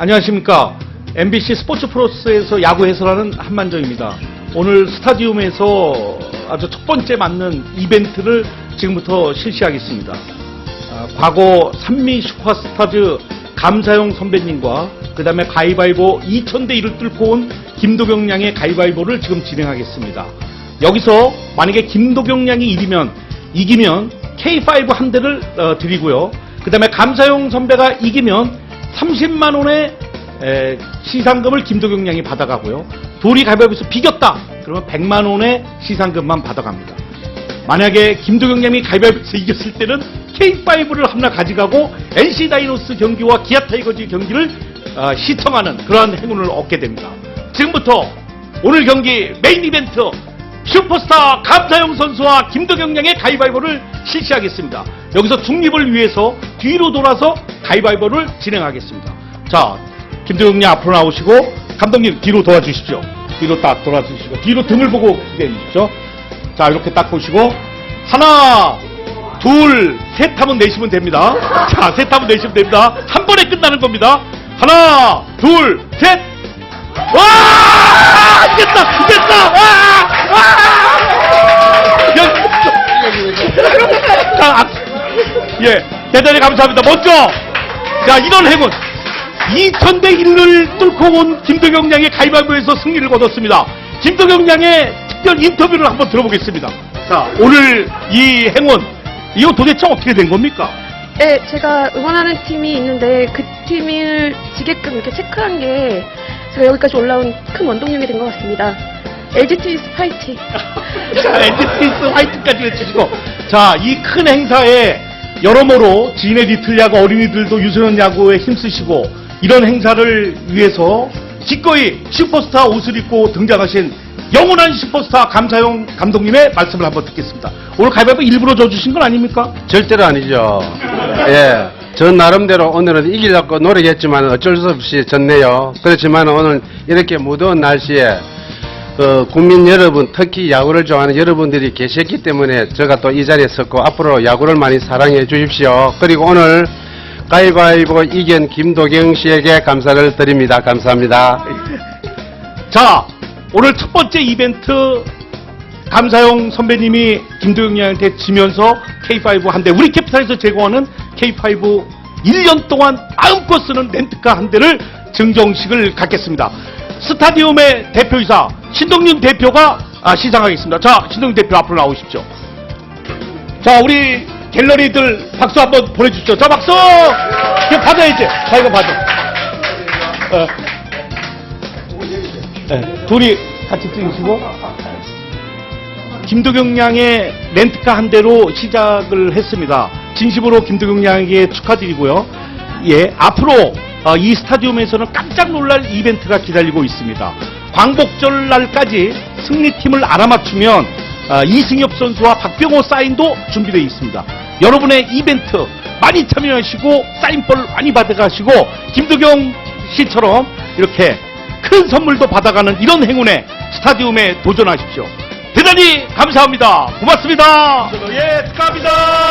안녕하십니까. MBC 스포츠 플러스에서 야구 해설하는 한만정입니다. 오늘 스타디움에서 아주 첫 번째 맞는 이벤트를 지금부터 실시하겠습니다. 아, 과거 산미 슈퍼스타즈 감사용 선배님과 그 다음에 가위바위보 2000대 1을 뚫고 온 김도경 양의 가위바위보를 지금 진행하겠습니다. 여기서 만약에 김도경 양이 이기면 이기면 K5 한 대를 어, 드리고요. 그 다음에 감사용 선배가 이기면 30만 원의 에, 시상금을 김도경 양이 받아가고요. 돌이 가위바위보에서 비겼다. 그러면 100만 원의 시상금만 받아갑니다. 만약에 김도경 양이 가위바위보에서 이겼을 때는 K5를 하나 가져가고 NC 다이노스 경기와 기아 타이거즈 경기를 어, 시청하는 그러한 행운을 얻게 됩니다. 지금부터 오늘 경기 메인 이벤트 슈퍼스타 감사용 선수와 김도경 양의 가위바위보를 실시하겠습니다. 여기서 중립을 위해서 뒤로 돌아서 가위바위보를 진행하겠습니다. 자, 김도경 양 앞으로 나오시고 감독님 뒤로 도와주십시오. 뒤로 딱 돌아주시고 뒤로 등을 보고 기대해 주십시오. 자, 이렇게 딱 보시고 하나, 둘, 셋 하면 내시면 됩니다. 자, 셋 하면 내시면 됩니다. 한 번에 끝나는 겁니다. 하나, 둘, 셋. 와! 이겼다! 이겼다! 와! 자, 악- 예, 대단히 감사합니다. 먼저, 자, 이런 행운. 2000대 1을 뚫고 온 김도경 양의 가위바위보에서 승리를 거뒀습니다. 김도경 양의 특별 인터뷰를 한번 들어보겠습니다. 자, 오늘 이 행운, 이거 도대체 어떻게 된 겁니까? 네, 제가 응원하는 팀이 있는데 그 팀을 지게끔 이렇게 체크한 게 제가 여기까지 올라온 큰 원동력이 된 것 같습니다. LGT 스파이팅. 자, 엔지피스 화이트까지 외치시고. 자, 이 큰 행사에 여러모로 지인의 리틀 야구 어린이들도 유소년 야구에 힘쓰시고 이런 행사를 위해서 기꺼이 슈퍼스타 옷을 입고 등장하신 영원한 슈퍼스타 감사용 감독님의 말씀을 한번 듣겠습니다. 오늘 가위바위보 일부러 져주신 건 아닙니까? 절대로 아니죠. 예. 저 나름대로 오늘은 이기려고 노력했지만 어쩔 수 없이 졌네요. 그렇지만 오늘 이렇게 무더운 날씨에 그 국민 여러분, 특히 야구를 좋아하는 여러분들이 계셨기 때문에 제가 또 이 자리에 섰고 앞으로 야구를 많이 사랑해 주십시오. 그리고 오늘 가위바위보 이견 김도경 씨에게 감사를 드립니다. 감사합니다. 자, 오늘 첫 번째 이벤트 감사용 선배님이 김도영 양한테 지면서 K5 한 대, 우리 캐피탈에서 제공하는 K5 1년 동안 마음껏 쓰는 렌트카 한 대를 증정식을 갖겠습니다. 스타디움의 대표이사 신동윤 대표가 아, 시상하겠습니다. 자, 신동윤 대표 앞으로 나오십시오. 자, 우리 갤러리들 박수 한번 보내주십시오. 자, 박수! 이거 받아야지. 자, 이거 받아. 어. 네, 둘이 같이 찍으시고 김도경 양의 렌트카 한 대로 시작을 했습니다. 진심으로 김도경 양에게 축하드리고요. 예, 앞으로 어, 이 스타디움에서는 깜짝 놀랄 이벤트가 기다리고 있습니다. 광복절 날까지 승리팀을 알아맞추면 어, 이승엽 선수와 박병호 사인도 준비되어 있습니다. 여러분의 이벤트 많이 참여하시고 사인볼 많이 받아가시고 김도경 씨처럼 이렇게 큰 선물도 받아가는 이런 행운에 스타디움에 도전하십시오. 대단히 감사합니다. 고맙습니다. 예, 축하합니다. 예.